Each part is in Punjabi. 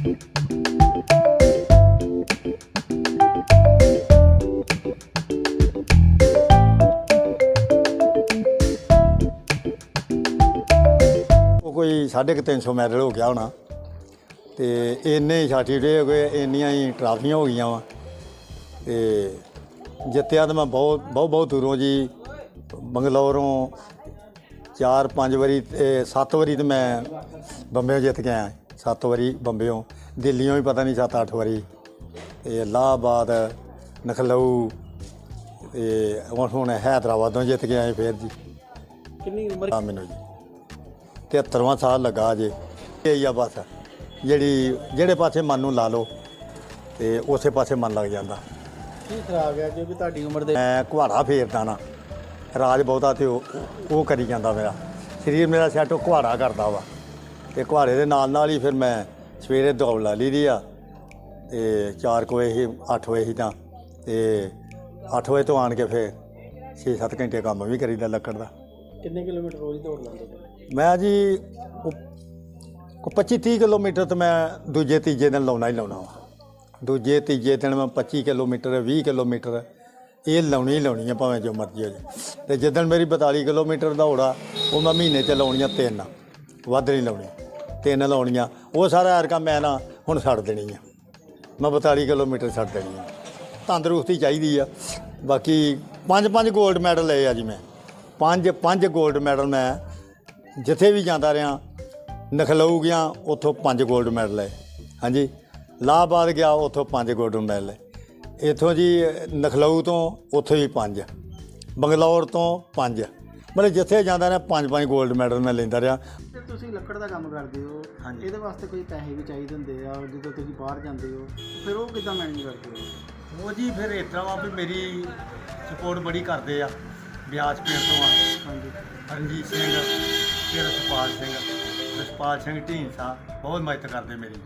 ਉਹ ਕੋਈ 350 ਮੈਡਲ ਹੋ ਗਿਆ ਹੋਣਾ। ਤੇ ਇੰਨੇ ਹੀ ਸਰਟੀਫਿਕੇਟ ਹੋ ਗਏ, ਇੰਨੀਆਂ ਹੀ ਟਰਾਫੀਆਂ ਹੋ ਗਈਆਂ ਵਾ। ਤੇ ਜਿੱਤਿਆ ਤਾਂ ਮੈਂ ਬਹੁਤ ਬਹੁਤ ਬਹੁਤ ਦੂਰੋਂ ਜੀ। ਬੰਗਲੌਰੋਂ ਚਾਰ ਪੰਜ ਵਾਰੀ ਤੇ ਸੱਤ ਵਾਰੀ ਤੇ ਮੈਂ ਬੰਬੇ ਜਿੱਤ ਕੇ ਆਇਆ। ਸੱਤ ਵਾਰੀ ਬੰਬਿਓਂ ਦਿੱਲੀੋਂ ਵੀ ਪਤਾ ਨਹੀਂ ਸੱਤ ਅੱਠ ਵਾਰੀ। ਤੇ ਇਲਾਹਾਬਾਦ ਨਖਲਊ ਤੇ ਹੁਣ ਹੁਣ ਹੈਦਰਾਬਾਦੋਂ ਜਿੱਤ ਕੇ ਆਏ ਫੇਰ ਜੀ। ਕਿੰਨੀ ਉਮਰ? ਆ ਮੈਨੂੰ ਜੀ। 73ਵਾਂ ਸਾਲ ਲੱਗਾ ਜੇ ਇਹ ਆ ਬਸ। ਜਿਹੜੀ ਜਿਹੜੇ ਪਾਸੇ ਮਨ ਨੂੰ ਲਾ ਲਓ ਤੇ ਉਸੇ ਪਾਸੇ ਮਨ ਲੱਗ ਜਾਂਦਾ। ਕੀ ਖਰਾਬ ਹੈ ਕਿਉਂਕਿ ਤੁਹਾਡੀ ਉਮਰ ਦੇ ਮੈਂ ਕੁਹਾੜਾ ਫੇਰਦਾ ਨਾ। ਰਾਜ ਬਹੁਤਾ ਤੇ ਉਹ ਉਹ ਕਰੀ ਜਾਂਦਾ ਮੇਰਾ। ਸਰੀਰ ਮੇਰਾ ਸੈੱਟ ਉਹ ਕੁਹਾੜਾ ਕਰਦਾ ਵਾ। ਤੇ ਕੁਹਾੜੇ ਦੇ ਨਾਲ ਨਾਲ ਹੀ ਫਿਰ ਮੈਂ ਸਵੇਰੇ ਦੌੜ ਲਾ ਲਈ ਦੀ ਆ। ਤੇ 4 ਵਜੇ ਹੀ 8 ਵਜੇ ਹੀ ਤਾਂ। ਤੇ 8 ਵਜੇ ਤੋਂ ਆਣ ਕੇ ਫਿਰ 6-7 ਘੰਟੇ ਕੰਮ ਵੀ ਕਰੀਦਾ ਲੱਕੜ ਦਾ। ਕਿੰਨੇ ਕਿਲੋਮੀਟਰ ਰੋਜ਼ ਦੌੜ ਲਾਉਂਦੇ ਮੈਂ ਜੀ ਕੋ 25 30 ਕਿਲੋਮੀਟਰ ਤੇ ਮੈਂ ਦੂਜੇ ਤੀਜੇ ਦਿਨ ਲਾਉਣਾ ਹੀ ਲਾਉਣਾ ਵਾ। ਦੂਜੇ ਤੀਜੇ ਦਿਨ ਮੈਂ 25 ਕਿਲੋਮੀਟਰ 20 ਕਿਲੋਮੀਟਰ ਇਹ ਲਾਉਣੀ ਹੀ ਲਾਉਣੀ ਆ ਭਾਵੇਂ ਜੋ ਮਰਜ਼ੀ ਹੋ ਜਾਏ। ਤੇ ਜਿੱਦਣ ਮੇਰੀ 42 ਕਿਲੋਮੀਟਰ ਦੌੜਾ ਉਹ ਮੈਂ ਮਹੀਨੇ ਚ ਲਾਉਣੀਆਂ ਤਿੰਨ। ਵੱਧ ਨਹੀਂ ਲਾਉਣੀ ਤਿੰਨ ਲਾਉਣੀਆਂ, ਉਹ ਸਾਰਾ ਐਰਕਾ ਮੈਂ ਨਾ ਹੁਣ ਛੱਡ ਦੇਣੀ ਆ ਮੈਂ 42 ਕਿਲੋਮੀਟਰ ਛੱਡ ਦੇਣੀ ਆ ਤੰਦਰੁਸਤੀ ਚਾਹੀਦੀ ਆ। ਬਾਕੀ ਪੰਜ ਪੰਜ 골ਡ ਮੈਡਲ ਲਏ ਆ ਜੀ ਮੈਂ। ਪੰਜ ਪੰਜ 골ਡ ਮੈਡਲ ਮੈਂ ਜਿੱਥੇ ਵੀ ਜਾਂਦਾ ਰਿਹਾ, ਨਖਲਊ ਗਿਆ, ਉੱਥੋਂ ਪੰਜ 골ਡ ਮੈਡਲ ਲਏ। ਹਾਂਜੀ ਲਾਹਬਾਦ ਗਿਆ, ਉੱਥੋਂ ਪੰਜ 골ਡ ਮੈਡਲ ਲਏ। ਇੱਥੋਂ ਜੀ ਨਖਲਊ ਤੋਂ ਉੱਥੋਂ ਹੀ ਪੰਜ, ਬੰਗਲੌਰ ਤੋਂ ਪੰਜ। ਮਤਲਬ ਜਿੱਥੇ ਜਾਂਦਾ ਰਿਹਾ, ਪੰਜ ਪੰਜ 골ਡ ਮੈਡਲ ਮੈਂ ਲੈਂਦਾ ਰਿਹਾ। ਤੁਸੀਂ ਲੱਕੜ ਦਾ ਕੰਮ ਕਰਦੇ ਹੋ ਇਹਦੇ ਵਾਸਤੇ ਕੋਈ ਪੈਸੇ ਵੀ ਚਾਹੀਦੇ ਹੁੰਦੇ ਆ ਜਦੋਂ ਤੁਸੀਂ ਬਾਹਰ ਜਾਂਦੇ ਹੋ ਫਿਰ ਉਹ ਕਿੱਦਾਂ ਮੈਨੇਜ ਕਰਦੇ ਹੋ? ਉਹ ਜੀ ਫਿਰ ਇਸ ਤਰ੍ਹਾਂ ਵਾ ਵੀ ਮੇਰੀ ਸਪੋਰਟ ਬੜੀ ਕਰਦੇ ਆ ਬਿਆਜ ਪਿੰਡ ਤੋਂ ਆ। ਹਾਂਜੀ। ਰਣਜੀਤ ਸਿੰਘ ਤੇ ਰਸਪਾਲ ਸਿੰਘ। ਰਸਪਾਲ ਸਿੰਘ ਢੀਂਸਾ ਬਹੁਤ ਮਦਦ ਕਰਦੇ ਮੇਰੀ।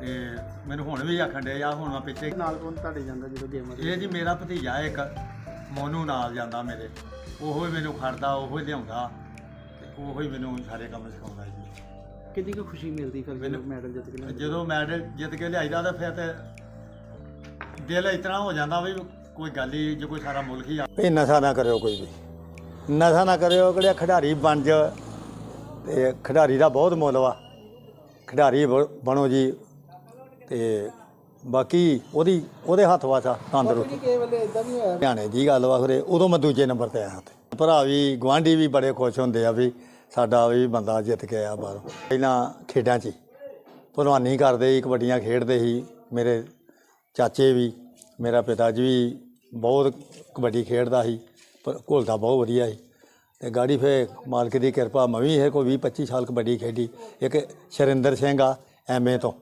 ਤੇ ਮੈਨੂੰ ਹੁਣ ਵੀ ਆਖਣ ਦੇ ਆ ਹੁਣ ਮੈਂ ਪਿੱਛੇ ਨਾਲ ਕੋਣ ਤੁਹਾਡੇ ਜਾਂਦਾ ਜਦੋਂ ਗੇਮ ਇਹ ਜੀ ਮੇਰਾ ਭਤੀਜਾ ਇੱਕ ਮੋਨੂ ਨਾਲ ਜਾਂਦਾ ਮੇਰੇ। ਉਹੋ ਹੀ ਮੈਨੂੰ ਖੜਦਾ ਉਹੋ ਹੀ ਲਿਆਉਂਦਾ। ਉਹੋ ਹੀ ਮੈਨੂੰ ਸਾਰੇ ਕੰਮ ਸਿਖਾਉਂਦਾ ਜੀ ਕਿੰਨੀ ਕੁ ਖੁਸ਼ੀ ਮਿਲਦੀ ਫਿਰ ਜਦੋਂ ਮੈਡਲ ਜਿੱਤ ਕੇ ਲਿਆਉਂਦੇ? ਜਦੋਂ ਮੈਡਲ ਜਿੱਤ ਕੇ ਲਿਆਈਦਾ ਤਾਂ ਫਿਰ ਤੇ ਦਿਲ ਇਤਨਾ ਹੋ ਜਾਂਦਾ ਵੀ ਕੋਈ ਗੱਲ ਹੀ ਜੇ ਕੋਈ ਸਾਰਾ ਮੁਲਕ ਹੀ ਆ। ਇਹ ਨਸ਼ਾ ਨਾ ਕਰਿਓ ਕੋਈ ਵੀ। ਨਸ਼ਾ ਨਾ ਕਰਿਓ ਕਿਹੜਾ ਖਿਡਾਰੀ ਬਣ ਜਾ ਤੇ ਖਿਡਾਰੀ ਦਾ ਬਹੁਤ ਮੁੱਲ ਵਾ। ਖਿਡਾਰੀ ਬ- ਬਣੋ ਜੀ। ਤੇ ਬਾਕੀ ਉਹਦੀ ਉਹਦੇ ਹੱਥ ਵਾਸਾ ਤੰਦਰੁਸਤ। ਕਿਸੇ ਵੇਲੇ ਇਦਾਂ ਵੀ ਹੋਇਆ। ਧਿਆਨੇ ਦੀ ਗੱਲ ਵਾ ਖਰੇ ਉਦੋਂ ਮੈਂ ਦੂਜੇ ਨੰਬਰ ਤੇ ਆਇਆ ਤੇ ਭਰਾ ਵੀ ਗਵਾਂਢੀ ਵੀ ਬੜੇ ਖੁਸ਼ ਹੁੰਦੇ ਆ ਵੀ ਸਾਡਾ ਵੀ ਬੰਦਾ ਜਿੱਤ ਕੇ ਆਇਆ ਬਾਹਰੋਂ। ਪਹਿਲਾਂ ਖੇਡਾਂ 'ਚ ਹੀ ਭਲਵਾਨੀ ਕਰਦੇ ਸੀ, ਕਬੱਡੀਆਂ ਖੇਡਦੇ ਸੀ। ਮੇਰੇ ਚਾਚੇ ਵੀ, ਮੇਰਾ ਪਿਤਾ ਜੀ ਵੀ ਬਹੁਤ ਕਬੱਡੀ ਖੇਡਦਾ ਸੀ, ਪਰ ਘੁਲਦਾ ਬਹੁਤ ਵਧੀਆ ਸੀ। ਤੇ ਗਾੜੀ ਫੇ ਮਾਲਕ ਦੀ ਕਿਰਪਾ, ਮੈਂ ਵੀ ਇਹ ਕੋਈ 20 25 ਸਾਲ ਕਬੱਡੀ ਖੇਡੀ। ਇੱਕ ਸ਼ਰਿੰਦਰ ਸਿੰਘ ਆ ਐਮਏ ਤੋਂ।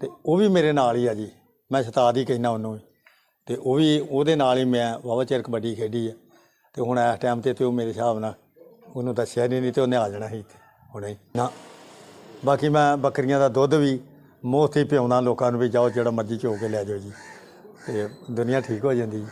ਤੇ ਉਹ ਵੀ ਮੇਰੇ ਨਾਲ ਹੀ ਆ ਜੀ। ਮੈਂ ਸ਼ਤਾਦ ਹੀ ਕਹਿਣਾ ਉਹਨੂੰ ਵੀ। ਤੇ ਉਹ ਵੀ ਉਹਦੇ ਨਾਲ ਹੀ ਮੈਂ ਵਾਹਵਾ ਚਿਰ ਕਬੱਡੀ ਖੇਡੀ ਆ। ਤੇ ਹੁਣ ਇਸ ਟਾਈਮ ਤੇ ਤੇ ਉਹ ਮੇਰੇ ਹਿਸਾਬ ਨਾਲ ਉਹਨੂੰ ਦੱਸਿਆ ਨਹੀਂ ਨਹੀਂ ਤੇ ਉਹਨੇ ਆ ਜਾਣਾ ਸੀ ਇੱਥੇ, ਹੁਣੇ ਹੀ। ਨਾ। ਬਾਕੀ ਮੈਂ ਬੱਕਰੀਆਂ ਦਾ ਦੁੱਧ ਵੀ ਮੁਫਤ ਹੀ ਪਿਆਉਣਾ, ਲੋਕਾਂ ਨੂੰ ਵੀ ਜਾਓ ਜਿਹੜਾ ਮਰਜ਼ੀ ਚੋ ਕੇ ਲੈ ਜਾਓ ਜੀ। ਤੇ ਦੁਨੀਆ ਠੀਕ ਹੋ ਜਾਂਦੀ ਜੀ।